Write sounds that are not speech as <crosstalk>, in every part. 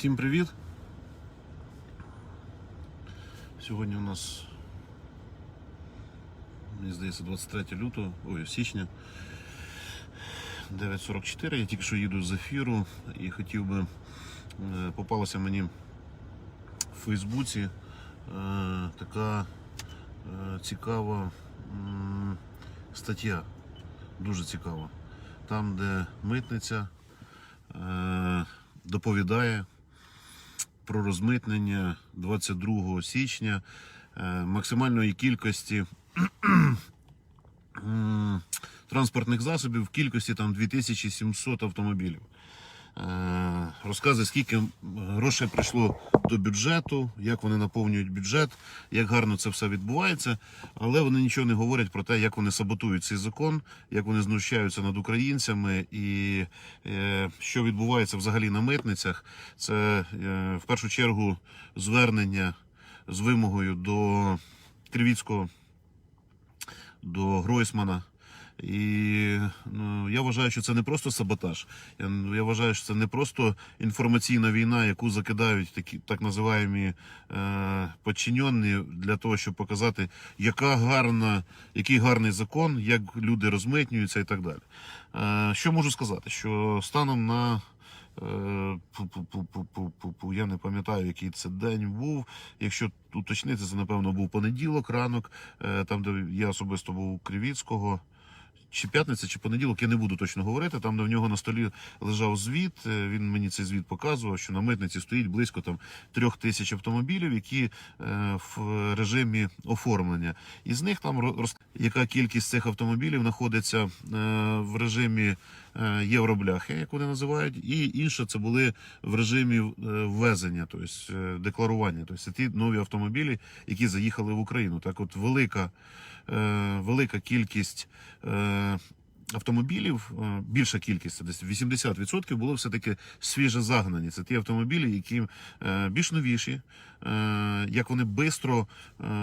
Всім привіт! Сьогодні у нас, мені здається, 23 лютого, ой, січня 9.44. Я тільки що їду з ефіру і хотів би, е, попалася мені в Фейсбуці е, така е, цікава стаття, дуже цікава. Там, де митниця доповідає про розмитнення 22 січня е, максимальної кількості транспортних засобів в кількості там 2700 автомобілів. Е, Розказує, скільки грошей прийшло до бюджету, як вони наповнюють бюджет, як гарно це все відбувається. Але вони нічого не говорять про те, як вони саботують цей закон, як вони знущаються над українцями, і е, що відбувається взагалі на митницях. Це е, в першу чергу звернення з вимогою до Кривіцького, до Гройсмана. І ну, я вважаю, що це не просто саботаж. Я, я вважаю, що це не просто інформаційна війна, яку закидають такі так називаємо е, подчинені для того, щоб показати, яка гарна, який гарний закон, як люди розмитнюються і так далі. Е, що можу сказати? Що станом на е, я не пам'ятаю, який це день був. Якщо уточнити, це напевно був понеділок, ранок, е, там де я особисто був у Кривіцького чи п'ятниця, чи понеділок, я не буду точно говорити. Там, де в нього на столі лежав звіт. е, Він мені цей звіт показував, що на митниці стоїть близько там трьох тисяч автомобілів, які е, в режимі оформлення. Із них там яка кількість цих автомобілів знаходиться е, в режимі євробляхи, як вони називають, і інше це були в режимі е, ввезення, тобто е, декларування. Тобто це ті нові автомобілі, які заїхали в Україну. Так, от велика, е, велика кількість. Автомобілів е, більша кількість, десь 80% було все-таки свіже загнані. Це ті автомобілі, які е, більш новіші, е, як вони швидко,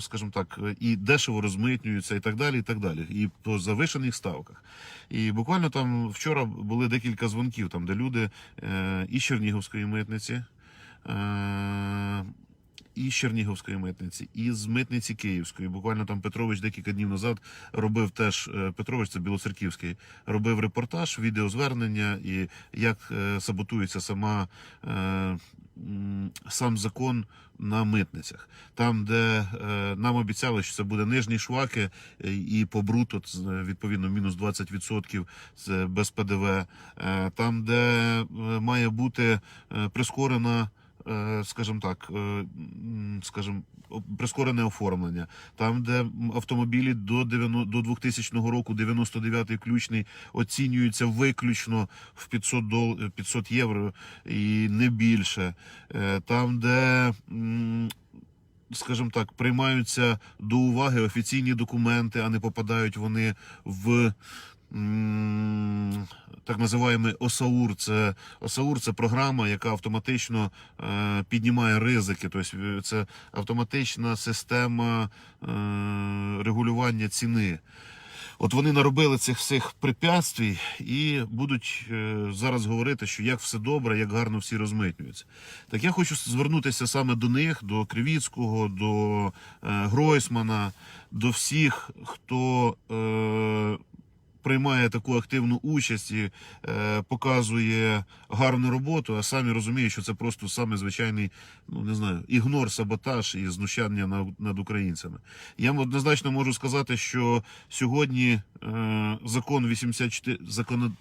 скажімо так, і дешево розмитнюються, і так далі. І так далі, і по завишених ставках. І буквально там вчора були декілька дзвонків, там де люди із Чернігівської митниці. І з Чернігівської митниці, і з митниці Київської. Буквально там Петрович декілька днів назад робив теж е, Петрович, це Білоцерківський, робив репортаж, відеозвернення і як е, саботується сама. е, Сам закон на митницях, там, де е, нам обіцяли, що це буде нижні шваки, і по бруто відповідно мінус 20% це без ПДВ, е, там, де має бути прискорена скажімо так, е, скажімо, прискорене оформлення, там, де автомобілі до 90, до 2000 року, 99-й включний, оцінюються виключно в 500, дол, 500 євро і не більше. Е, Там, де скажімо так, приймаються до уваги офіційні документи, а не попадають вони в. Так називаємо ОСАУР. Це ОСАУР це програма, яка автоматично е, піднімає ризики. Тобто е, це автоматична система е, регулювання ціни. От вони наробили цих всіх препятствій і будуть е, зараз говорити, що як все добре, як гарно всі розмитнюються. Так я хочу звернутися саме до них, до Кривіцького, до е, Гройсмана, до всіх, хто приймає таку активну участь і е, показує гарну роботу, а самі розуміють, що це просто саме звичайний, ну не знаю, ігнор, саботаж і знущання над, над українцями. Я однозначно можу сказати, що сьогодні е, закон 84, закон,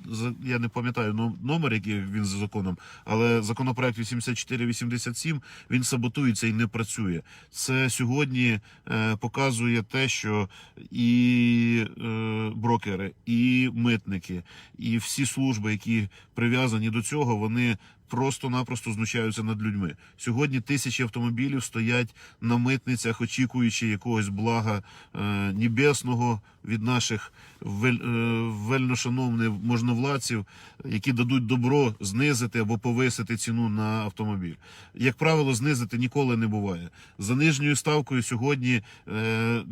я не пам'ятаю номер, який він за законом, але законопроект 8487 він саботується і не працює. Це сьогодні е, показує те, що і е, брокери, і митники, і всі служби, які прив'язані до цього, вони просто-напросто знущаються над людьми. Сьогодні тисячі автомобілів стоять на митницях, очікуючи якогось блага е, небесного від наших вель, е, вельношановних можновладців, які дадуть добро знизити або повисити ціну на автомобіль. Як правило, знизити ніколи не буває. За нижньою ставкою сьогодні е, е,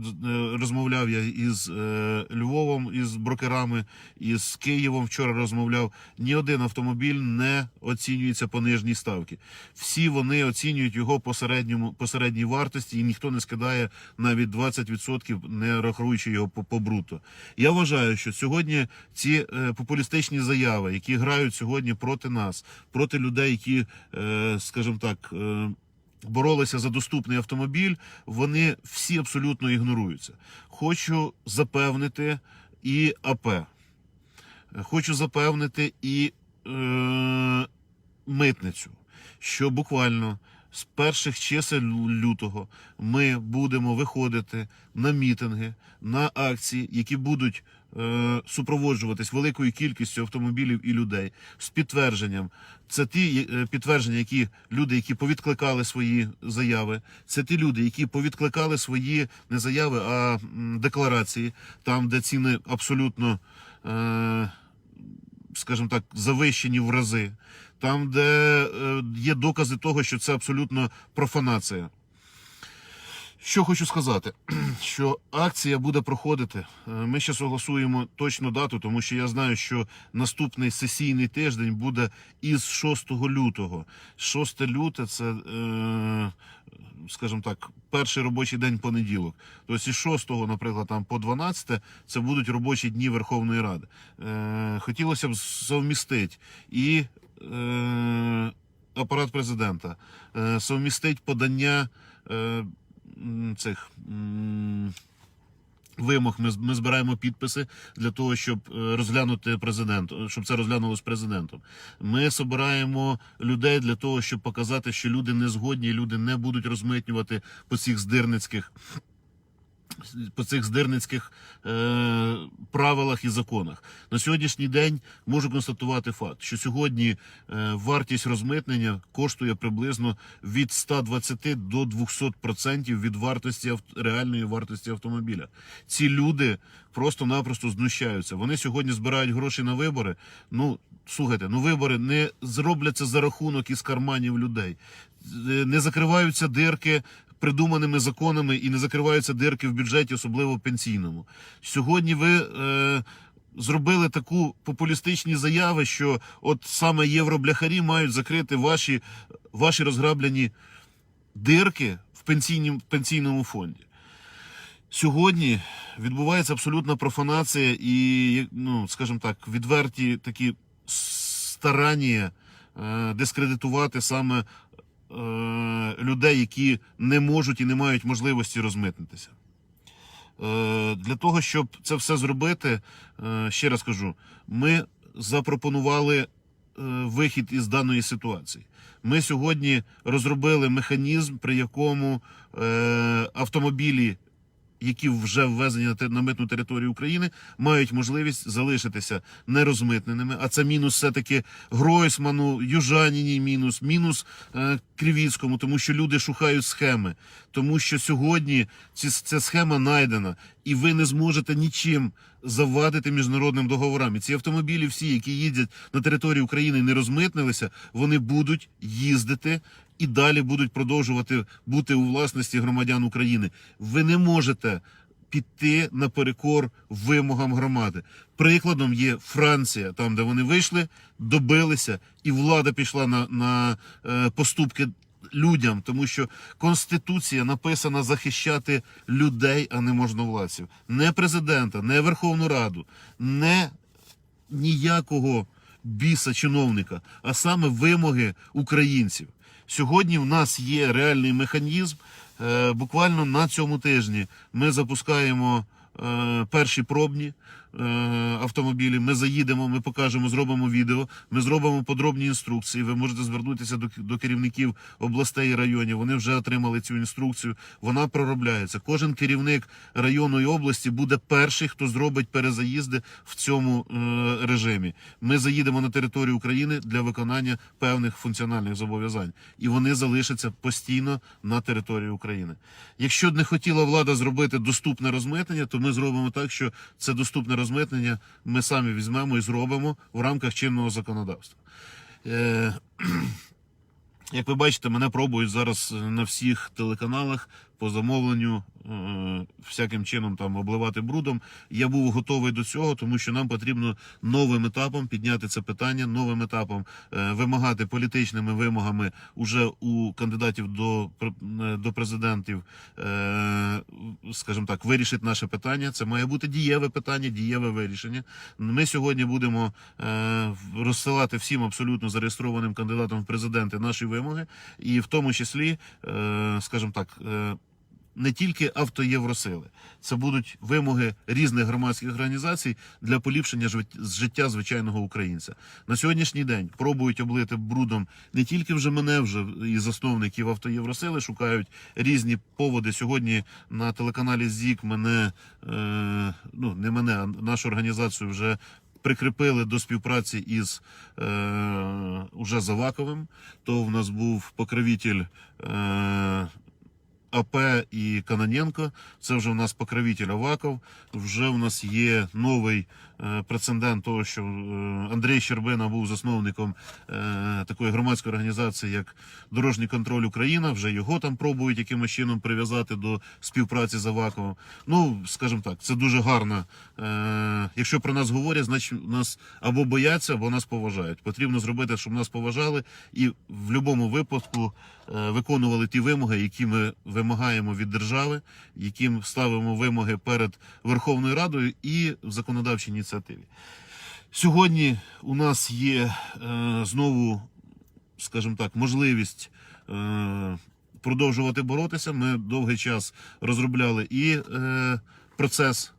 розмовляв я із е, Львовом, із брокерами, із Києвом вчора розмовляв. Ні один автомобіль не оцінює оцінюється по нижній ставці. Всі вони оцінюють його по середньому по середній вартості, і ніхто не скидає навіть 20%, не рахуючи його по, по бруто. Я вважаю, що сьогодні ці е, популістичні заяви, які грають сьогодні проти нас, проти людей, які, е, скажімо так. Е, боролися за доступний автомобіль, вони всі абсолютно ігноруються. Хочу запевнити і АП. Хочу запевнити і е, митницю, що буквально з перших чисел лютого ми будемо виходити на мітинги, на акції, які будуть е, супроводжуватись великою кількістю автомобілів і людей з підтвердженням. Це ті е, підтвердження, які люди, які повідкликали свої заяви. Це ті люди, які повідкликали свої не заяви, а декларації, там, де ціни абсолютно. Е, скажімо так, завищені в рази, там, де е, є докази того, що це абсолютно профанація. Що хочу сказати, <clears throat> що акція буде проходити. Е, Ми ще согласуємо точну дату, тому що я знаю, що наступний сесійний тиждень буде із 6 лютого. 6 люте це, е, скажімо так, перший робочий день понеділок. Тобто із 6, наприклад, там по 12 це будуть робочі дні Верховної Ради. Е, Хотілося б совмістити і апарат президента, совмістити подання. Е, цих вимог. Ми, ми збираємо підписи для того, щоб е, розглянути президент, щоб це розглянулось президентом. Ми збираємо людей для того, щоб показати, що люди не згодні, люди не будуть розмитнювати по цих здирницьких. По цих здирницьких е, правилах і законах на сьогоднішній день можу констатувати факт, що сьогодні е, вартість розмитнення коштує приблизно від 120 до 200% від вартості реальної вартості автомобіля. Ці люди просто-напросто знущаються. Вони сьогодні збирають гроші на вибори. Ну слухайте, ну вибори не зробляться за рахунок із карманів людей, Е, не закриваються дирки придуманими законами і не закриваються дирки в бюджеті, особливо пенсійному. Сьогодні ви. Е, Зробили таку популістичні заяви, що от саме євробляхарі мають закрити ваші, ваші розграблені дирки в пенсійнім, пенсійному фонді. Сьогодні відбувається абсолютна профанація і, ну, скажімо так, відверті такі старання е, дискредитувати саме людей, які не можуть і не мають можливості розмитнитися. Е, Для того, щоб це все зробити, е, ще раз кажу, ми запропонували е, вихід із даної ситуації. Ми сьогодні розробили механізм, при якому е, автомобілі, які вже ввезені на митну територію України, мають можливість залишитися нерозмитненими. А це мінус все-таки Гройсману, Южаніні, мінус, мінус е, Кривіцькому, тому що люди шукають схеми. Тому що сьогодні ці, ця схема найдена, і ви не зможете нічим завадити міжнародним договорам. І ці автомобілі, всі, які їздять на території України, не розмитнилися, вони будуть їздити і далі будуть продовжувати бути у власності громадян України. Ви не можете піти наперекор вимогам громади. Прикладом є Франція, там де вони вийшли, добилися, і влада пішла на, на е, поступки. Людям, тому що конституція написана захищати людей, а не можновладців, не президента, не Верховну Раду, не ніякого біса чиновника, а саме вимоги українців. Сьогодні в нас є реальний механізм. Е, Буквально на цьому тижні ми запускаємо е, перші пробні автомобілі. Ми заїдемо, ми покажемо, зробимо відео. Ми зробимо подробні інструкції. Ви можете звернутися до, до керівників областей і районів. Вони вже отримали цю інструкцію. Вона проробляється. Кожен керівник району і області буде перший, хто зробить перезаїзди в цьому е, режимі. Ми заїдемо на територію України для виконання певних функціональних зобов'язань, і вони залишаться постійно на території України. Якщо не хотіла влада зробити доступне розмитнення, то ми зробимо так, що це доступне розмитнення ми самі візьмемо і зробимо в рамках чинного законодавства. Е, <clears throat> як ви бачите, мене пробують зараз на всіх телеканалах по замовленню е, всяким чином там обливати брудом. Я був готовий до цього, тому що нам потрібно новим етапом підняти це питання, новим етапом е, вимагати політичними вимогами уже у кандидатів до, е, до президентів, скажімо так, вирішити наше питання. Це має бути дієве питання, дієве вирішення. Ми сьогодні будемо розсилати всім абсолютно зареєстрованим кандидатам в президенти наші вимоги, і в тому числі, скажімо так. Не тільки автоєвросили, це будуть вимоги різних громадських організацій для поліпшення жит- життя звичайного українця. На сьогоднішній день пробують облити брудом не тільки вже мене, вже і засновників автоєвросили шукають різні поводи. Сьогодні на телеканалі ЗІК мене е, ну не мене, а нашу організацію вже. Прикріпили до співпраці із е, уже Заваковим. То в нас був покровитель е, АП і Каноненко. Це вже в нас покровитель Аваков. Вже в нас є новий прецедент того, що е, Андрій Щербина був засновником е, такої громадської організації, як Дорожній контроль Україна. Вже його там пробують якимось чином прив'язати до співпраці з Аваковим. Ну, скажімо так, це дуже гарно. Е, якщо про нас говорять, значить нас або бояться, або нас поважають. Потрібно зробити, щоб нас поважали, і в будь-якому випадку е, виконували ті вимоги, які ми вимагаємо від держави, яким ставимо вимоги перед Верховною Радою і в законодавчій ініціативі. Сьогодні у нас є е, знову, скажімо так, можливість. Е, Продовжувати боротися. Ми довгий час розробляли і е, процес,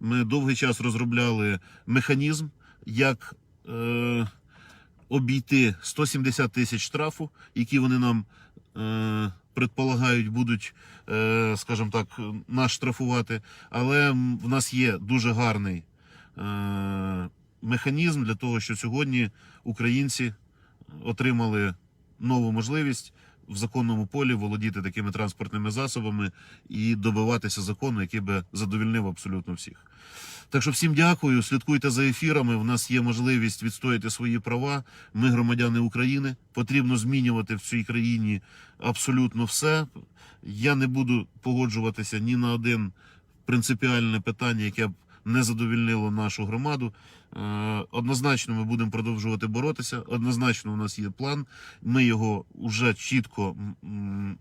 ми довгий час розробляли механізм, як е, обійти 170 тисяч штрафу, які вони нам е, предполагають, будуть, е, скажімо так, нас штрафувати. Але в нас є дуже гарний е, механізм для того, що сьогодні українці отримали нову можливість в законному полі володіти такими транспортними засобами і добиватися закону, який би задовільнив абсолютно всіх. Так що всім дякую. Слідкуйте за ефірами. У нас є можливість відстояти свої права. Ми громадяни України. Потрібно змінювати в цій країні абсолютно все. Я не буду погоджуватися ні на один принципіальне питання, яке б не задовільнило нашу громаду. Е, Однозначно ми будемо продовжувати боротися. Однозначно, у нас є план. Ми його вже чітко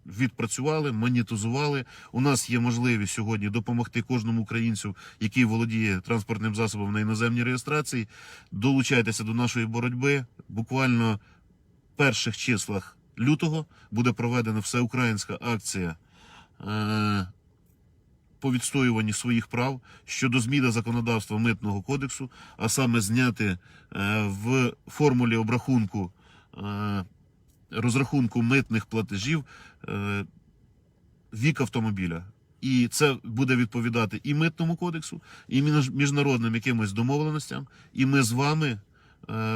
відпрацювали, монетизували. У нас є можливість сьогодні допомогти кожному українцю, який володіє транспортним засобом на іноземній реєстрації. Долучайтеся до нашої боротьби. Буквально в перших числах лютого буде проведена всеукраїнська акція. По відстоюванні своїх прав щодо зміни законодавства митного кодексу, а саме зняти е, в формулі обрахунку е, розрахунку митних платежів е, вік автомобіля. І це буде відповідати і митному кодексу, і міжнародним якимось домовленостям. І ми з вами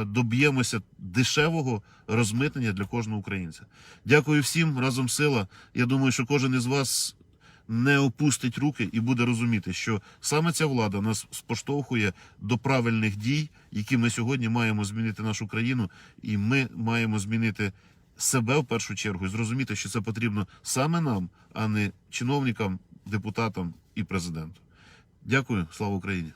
доб'ємося дешевого розмитнення для кожного українця. Дякую всім разом сила. Я думаю, що кожен із вас не опустить руки і буде розуміти, що саме ця влада нас споштовхує до правильних дій, які ми сьогодні маємо змінити нашу країну, і ми маємо змінити себе в першу чергу і зрозуміти, що це потрібно саме нам, а не чиновникам, депутатам і президенту. Дякую, слава Україні!